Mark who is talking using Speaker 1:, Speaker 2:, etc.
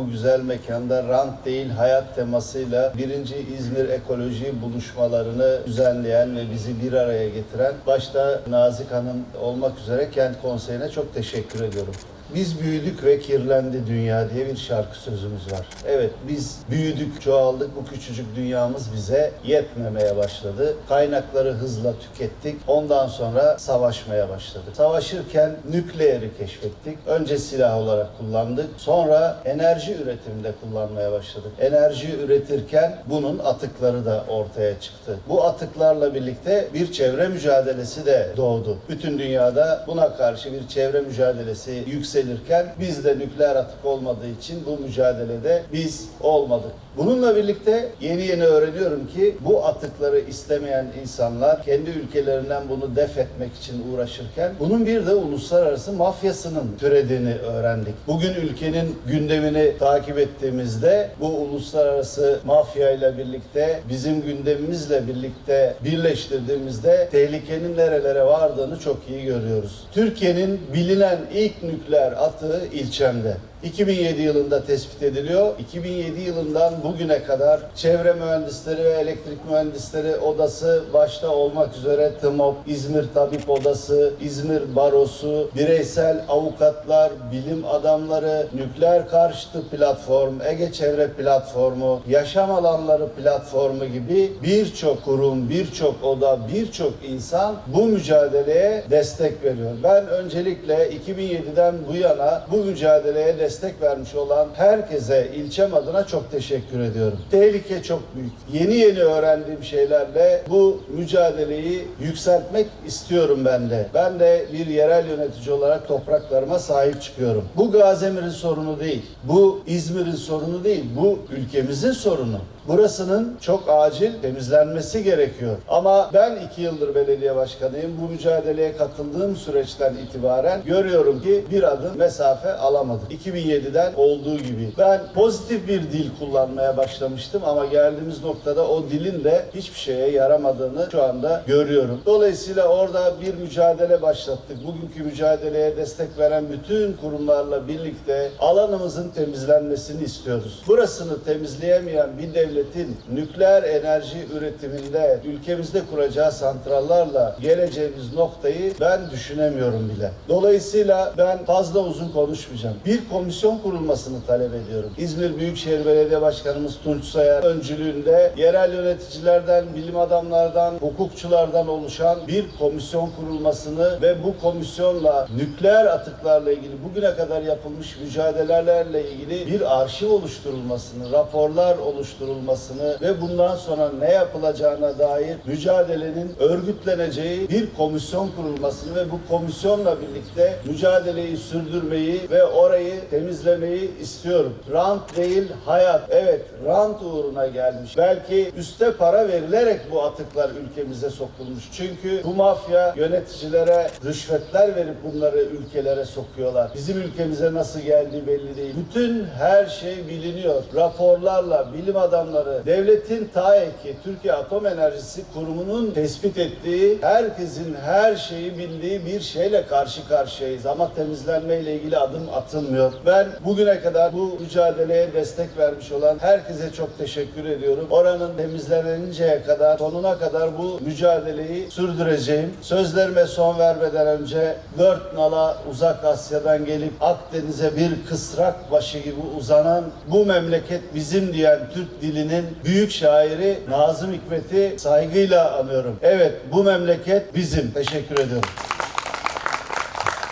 Speaker 1: Bu güzel mekanda rant değil hayat temasıyla birinci İzmir Ekoloji buluşmalarını düzenleyen ve bizi bir araya getiren başta Nazik Hanım olmak üzere Kent Konseyi'ne çok teşekkür ediyorum. Biz büyüdük ve kirlendi dünya diye bir şarkı sözümüz var. Evet biz büyüdük, çoğaldık. Bu küçücük dünyamız bize yetmemeye başladı. Kaynakları hızla tükettik. Ondan sonra savaşmaya başladık. Savaşırken nükleeri keşfettik. Önce silah olarak kullandık. Sonra enerji üretiminde kullanmaya başladık. Enerji üretirken bunun atıkları da ortaya çıktı. Bu atıklarla birlikte bir çevre mücadelesi de doğdu. Bütün dünyada buna karşı bir çevre mücadelesi yükselirken biz de nükleer atık olmadığı için bu mücadelede biz olmadık. Bununla birlikte yeni yeni öğreniyorum ki bu atıkları istemeyen insanlar kendi ülkelerinden bunu def etmek için uğraşırken bunun bir de uluslararası mafyasının türediğini öğrendik. Bugün ülkenin gündemini takip ettiğimizde bu uluslararası mafya ile birlikte bizim gündemimizle birlikte birleştirdiğimizde tehlikenin nerelere vardığını çok iyi görüyoruz. Türkiye'nin bilinen ilk nükleer atığı ilçemde. 2007 yılında tespit ediliyor. 2007 yılından bugüne kadar çevre mühendisleri ve elektrik mühendisleri odası başta olmak üzere TMOP, İzmir Tabip Odası, İzmir Barosu, bireysel avukatlar, bilim adamları, nükleer karşıtı platform, Ege Çevre Platformu, yaşam alanları platformu gibi birçok kurum, birçok oda, birçok insan bu mücadeleye destek veriyor. Ben öncelikle 2007'den bu yana bu mücadeleye destek vermiş olan herkese ilçem adına çok teşekkür ediyorum. Tehlike çok büyük. Yeni yeni öğrendiğim şeylerle bu mücadeleyi yükseltmek istiyorum ben de. Ben de bir yerel yönetici olarak topraklarıma sahip çıkıyorum. Bu Gaziemir'in sorunu değil. Bu İzmir'in sorunu değil. Bu ülkemizin sorunu. Burasının çok acil temizlenmesi gerekiyor. Ama ben iki yıldır belediye başkanıyım. Bu mücadeleye katıldığım süreçten itibaren görüyorum ki bir adım mesafe alamadık. 2007'den olduğu gibi. Ben pozitif bir dil kullanmaya başlamıştım ama geldiğimiz noktada o dilin de hiçbir şeye yaramadığını şu anda görüyorum. Dolayısıyla orada bir mücadele başlattık. Bugünkü mücadeleye destek veren bütün kurumlarla birlikte alanımızın temizlenmesini istiyoruz. Burasını temizleyemeyen bir devletin nükleer enerji üretiminde ülkemizde kuracağı santrallarla geleceğimiz noktayı ben düşünemiyorum bile. Dolayısıyla ben fazla uzun konuşmayacağım. Bir komisyon kurulmasını talep ediyorum. İzmir Büyükşehir Belediye Başkanımız Tunç Soyer öncülüğünde yerel yöneticilerden, bilim adamlardan, hukukçulardan oluşan bir komisyon kurulmasını ve bu komisyonla nükleer atıklarla ilgili bugüne kadar yapılmış mücadelelerle ilgili bir arşiv oluşturulmasını, raporlar oluşturulmasını ve bundan sonra ne yapılacağına dair mücadelenin örgütleneceği bir komisyon kurulmasını ve bu komisyonla birlikte mücadeleyi sürdürmeyi ve orayı temizlemeyi istiyorum. Rant değil hayat. Evet rant uğruna gelmiş. Belki üste para verilerek bu atıklar ülkemize sokulmuş. Çünkü bu mafya yöneticilere rüşvetler verip bunları ülkelere sokuyorlar. Bizim ülkemize nasıl geldiği belli değil. Bütün her şey biliniyor. Raporlarla bilim adamları, devletin TAEK'i, Türkiye Atom Enerjisi Kurumu'nun tespit ettiği, herkesin her şeyi bildiği bir şeyle karşı karşıyayız. Ama temizlenmeyle ilgili adım atılmıyor. Ben bugüne kadar bu mücadeleye destek vermiş olan herkese çok teşekkür ediyorum. Oranın temizleninceye kadar, sonuna kadar bu mücadeleyi sürdüreceğim. Sözlerime son vermeden önce dört nala uzak Asya'dan gelip Akdeniz'e bir kısrak başı gibi uzanan bu memleket bizim diyen Türk dilinin büyük şairi Nazım Hikmet'i saygıyla anıyorum. Evet bu memleket bizim. Teşekkür ediyorum.